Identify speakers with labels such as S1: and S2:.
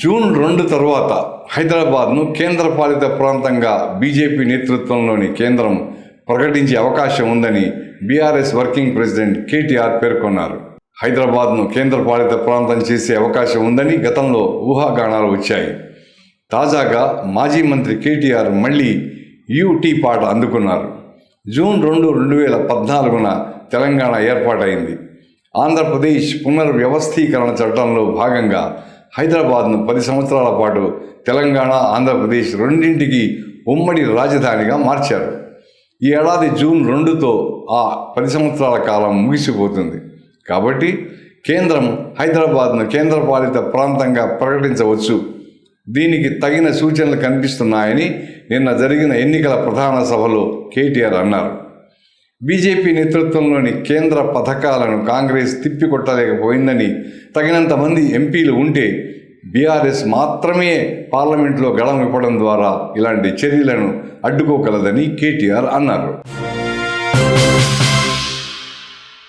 S1: June రెండు తర్వాత హైదరాబాద్ను కేంద్రపాలిత ప్రాంతంగా బీజేపీ నేతృత్వంలోని కేంద్రం ప్రకటించే అవకాశం ఉందని బీఆర్ఎస్ వర్కింగ్ ప్రెసిడెంట్ కేటీఆర్ పేర్కొన్నారు. హైదరాబాద్ను కేంద్రపాలిత ప్రాంతం చేసే అవకాశం ఉందని గతంలో ఊహాగానాలు వచ్చాయి. తాజాగా మాజీ మంత్రి కేటీఆర్ మళ్ళీ యూటీ పాట అందుకున్నారు. జూన్ రెండు రెండు వేల పద్నాలుగున తెలంగాణ ఏర్పాటైంది. ఆంధ్రప్రదేశ్ పునర్వ్యవస్థీకరణ చట్టంలో భాగంగా హైదరాబాద్ను పది సంవత్సరాల పాటు తెలంగాణ ఆంధ్రప్రదేశ్ రెండింటికి ఉమ్మడి రాజధానిగా మార్చారు. ఈ ఏడాది జూన్ రెండుతో ఆ పది సంవత్సరాల కాలం ముగిసిపోతుంది. కాబట్టి కేంద్రం హైదరాబాద్ను కేంద్రపాలిత ప్రాంతంగా ప్రకటించవచ్చు. దీనికి తగిన సూచనలు కనిపిస్తున్నాయని నిన్న జరిగిన ఎన్నికల ప్రధాన సభలో కేటీఆర్ అన్నారు. బీజేపీ నేతృత్వంలోని కేంద్ర పథకాలను కాంగ్రెస్ తిప్పికొట్టలేకపోయిందని తగినంత మంది ఎంపీలు ఉంటే బీఆర్ఎస్ మాత్రమే పార్లమెంట్లో గళం ఇవ్వడం ద్వారా ఇలాంటి చర్యలను అడ్డుకోగలదని కేటీఆర్ అన్నారు.